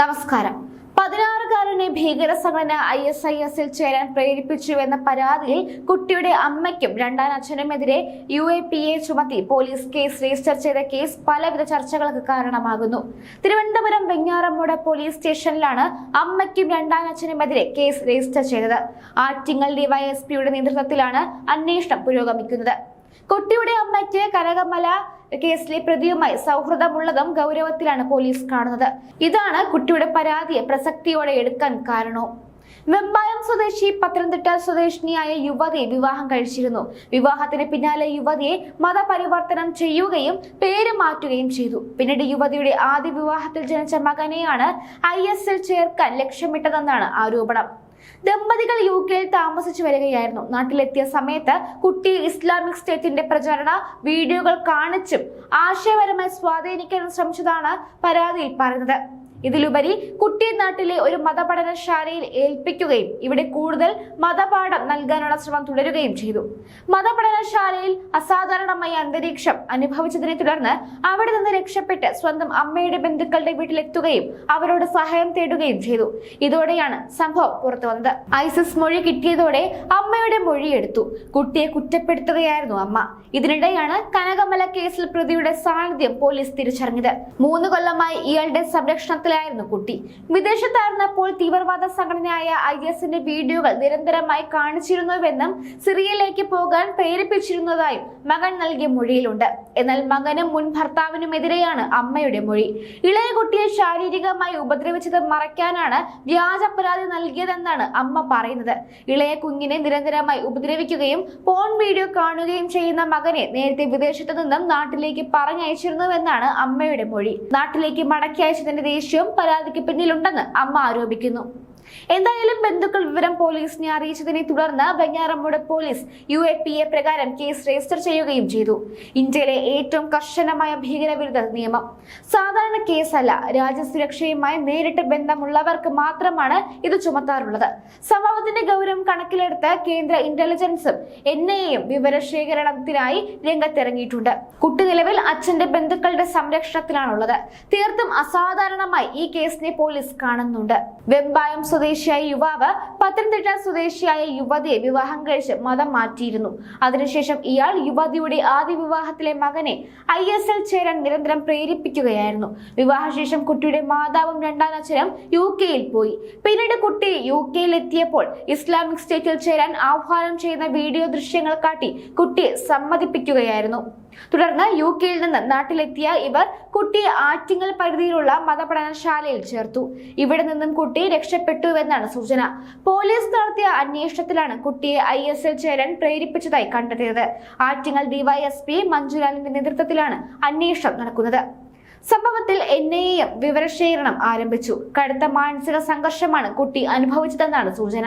നമസ്കാരം. പതിനാറുകാരനെ ഭീകര സംഘടന ഐ എസ് ഐ എസിൽ ചേരാൻ പ്രേരിപ്പിച്ചുവെന്ന പരാതിയിൽ കുട്ടിയുടെ അമ്മയ്ക്കും രണ്ടാം അച്ഛനുമെതിരെ യു എ പി എ ചുമത്തി പോലീസ് കേസ് രജിസ്റ്റർ ചെയ്ത കേസ് പലവിധ ചർച്ചകൾക്ക് കാരണമാകുന്നു. തിരുവനന്തപുരം വെഞ്ഞാറമ്മൂട് പോലീസ് സ്റ്റേഷനിലാണ് അമ്മയ്ക്കും രണ്ടാം അച്ഛനുമെതിരെ കേസ് രജിസ്റ്റർ ചെയ്തത്. ആറ്റിങ്ങൽ ഡിവൈഎസ്പിയുടെ നേതൃത്വത്തിലാണ് അന്വേഷണം പുരോഗമിക്കുന്നത്. കുട്ടിയുടെ അമ്മയ്ക്ക് കനകമല കേസിലെ പ്രതിയുമായി സൗഹൃദമുള്ളതും ഗൗരവത്തിലാണ് പോലീസ് കാണുന്നത്. ഇതാണ് കുട്ടിയുടെ പരാതിയെ പ്രസക്തിയോടെ എടുക്കാൻ കാരണവും. വെമ്പായം സ്വദേശി പത്തനംതിട്ട സ്വദേശിനിയായ യുവതിയെ വിവാഹം കഴിച്ചിരുന്നു. വിവാഹത്തിന് പിന്നാലെ യുവതിയെ മതപരിവർത്തനം ചെയ്യുകയും പേര് മാറ്റുകയും ചെയ്തു. പിന്നീട് യുവതിയുടെ ആദ്യ വിവാഹത്തിൽ ജനിച്ച മകനെയാണ് ഐ ചേർക്കാൻ ലക്ഷ്യമിട്ടതെന്നാണ് ആരോപണം. ദമ്പതികൾ യു കെയിൽ താമസിച്ചു വരികയായിരുന്നു. നാട്ടിലെത്തിയ സമയത്ത് കുട്ടി ഇസ്ലാമിക് സ്റ്റേറ്റിന്റെ പ്രചരണ വീഡിയോകൾ കാണിച്ചും ആശയപരമായി സ്വാധീനിക്കാൻ ശ്രമിച്ചതാണ് പരാതിയിൽ പറയുന്നത്. ഇതിലുപരി കുട്ടിയനാട്ടിലെ ഒരു മതപഠനശാലയിൽ ഏൽപ്പിക്കുകയും ഇവിടെ കൂടുതൽ മതപാഠം നൽകാനുള്ള ശ്രമം തുടരുകയും ചെയ്തു. മതപഠനശാലയിൽ അസാധാരണമായ അന്തരീക്ഷം അനുഭവിച്ചതിനെ തുടർന്ന് അവിടെ നിന്ന് രക്ഷപ്പെട്ട് സ്വന്തം അമ്മയുടെ ബന്ധുക്കളുടെ വീട്ടിലെത്തുകയും അവരോട് സഹായം തേടുകയും ചെയ്തു. ഇതോടെയാണ് സംഭവം പുറത്തു വന്നത്. ഐസിസ് മൊഴി കിട്ടിയതോടെ അമ്മയുടെ മൊഴിയെടുത്തു കുട്ടിയെ കുറ്റപ്പെടുത്തുകയായിരുന്നു അമ്മ. ഇതിനിടെയാണ് കനകമല കേസിൽ പ്രതിയുടെ സാന്നിധ്യം പോലീസ് തിരിച്ചറിഞ്ഞത്. മൂന്ന് കൊല്ലമായി ഇയാളുടെ സംരക്ഷണത്തിലായിരുന്നു കുട്ടി. വിദേശത്തായിരുന്നപ്പോൾ തീവ്രവാദ സംഘടനയായ ഐ എസിന്റെ വീഡിയോകൾ നിരന്തരമായി കാണിച്ചിരുന്നുവെന്നും സിറിയയിലേക്ക് പോകാൻ പ്രേരിപ്പിച്ചിരുന്നതായും മകൻ നൽകിയ മൊഴിയിലുണ്ട്. എന്നാൽ മകനും മുൻ ഭർത്താവിനുമെതിരെയാണ് അമ്മയുടെ മൊഴി. ഇളയ കുട്ടിയെ ശാരീരികമായി ഉപദ്രവിച്ചത് മറയ്ക്കാനാണ് വ്യാജ പരാതി നൽകിയതെന്നാണ് അമ്മ പറയുന്നത്. ഇളയ കുഞ്ഞിനെ നിരന്തരമായി ഉപദ്രവിക്കുകയും പോൺ വീഡിയോ കാണുകയും ചെയ്യുന്ന മകനെ നേരത്തെ വിദേശത്തു നിന്നും നാട്ടിലേക്ക് പറഞ്ഞയച്ചിരുന്നുവെന്നാണ് അമ്മയുടെ മൊഴി. നാട്ടിലേക്ക് മടക്കി അയച്ചതിന്റെ ദേഷ്യവും പരാതിക്ക് പിന്നിലുണ്ടെന്ന് അമ്മ ആരോപിക്കുന്നു എന്തായാലും ബന്ധുക്കൾ വിവരം പോലീസിനെ അറിയിച്ചതിനെ തുടർന്ന് Venjaramoodu police U A P A പ്രകാരം കേസ് രജിസ്റ്റർ ചെയ്യുകയും ചെയ്തു. ഇന്ത്യയിലെ ഏറ്റവും കർശനമായ ഭീകരവിരുദ്ധ നിയമം. സാധാരണ കേസല്ല രാജ്യസുരക്ഷയുമായി നേരിട്ട് ബന്ധമുള്ളവർക്ക് മാത്രമാണ് ഇത് ചുമത്താറുള്ളത്. സംഭവത്തിന്റെ ഗൗരവം കണക്കിലെടുത്ത് കേന്ദ്ര ഇന്റലിജൻസും എൻ ഐ എയും വിവരശേഖരണത്തിനായി രംഗത്തിറങ്ങിയിട്ടുണ്ട്. കുട്ടി നിലവിൽ അച്ഛന്റെ ബന്ധുക്കളുടെ സംരക്ഷണത്തിലാണുള്ളത്. തീർത്തും അസാധാരണമായി ഈ കേസിനെ പോലീസ് കാണുന്നുണ്ട്. വെമ്പായം സ്വദേശിയായ യുവാവ് പത്തനംതിട്ട സ്വദേശിയായ യുവതിയെ വിവാഹം കഴിച്ച് മതം മാറ്റിയിരുന്നു. അതിനുശേഷം ഇയാൾ യുവതിയുടെ ആദ്യ വിവാഹത്തിലെ മകനെ ഐ എസ് എൽ ചേരാൻ നിരന്തരം പ്രേരിപ്പിക്കുകയായിരുന്നു. വിവാഹശേഷം കുട്ടിയുടെ മാതാവും രണ്ടാം അച്ഛനും യു കെയിൽ പോയി. പിന്നീട് കുട്ടി യു കെയിൽ എത്തിയപ്പോൾ ഇസ്ലാമിക് സ്റ്റേറ്റിൽ ചേരാൻ ആഹ്വാനം ചെയ്യുന്ന വീഡിയോ ദൃശ്യങ്ങൾ കാട്ടി കുട്ടിയെ സമ്മതിപ്പിക്കുകയായിരുന്നു. തുടർന്ന് യു കെയിൽ നിന്ന് നാട്ടിലെത്തിയ ഇവർ കുട്ടി ആറ്റിങ്ങൽ പരിധിയിലുള്ള മതപഠനശാലയിൽ ചേർത്തു. ഇവിടെ നിന്നും കുട്ടി രക്ഷപ്പെട്ടു എന്നാണ് സൂചന. പോലീസ് നടത്തിയ അന്വേഷണത്തിലാണ് കുട്ടിയെ ഐ എസ് എൽ ചേരാൻ പ്രേരിപ്പിച്ചതായി കണ്ടെത്തിയത്. ആറ്റിങ്ങൽ ഡിവൈഎസ്പി മഞ്ജുലാലിന്റെ നേതൃത്വത്തിലാണ് അന്വേഷണം നടക്കുന്നത്. സംഭവത്തിൽ എൻ ഐ എം വിവരശേഖരണം ആരംഭിച്ചു. കടുത്ത മാനസിക സംഘർഷമാണ് കുട്ടി അനുഭവിച്ചതെന്നാണ് സൂചന.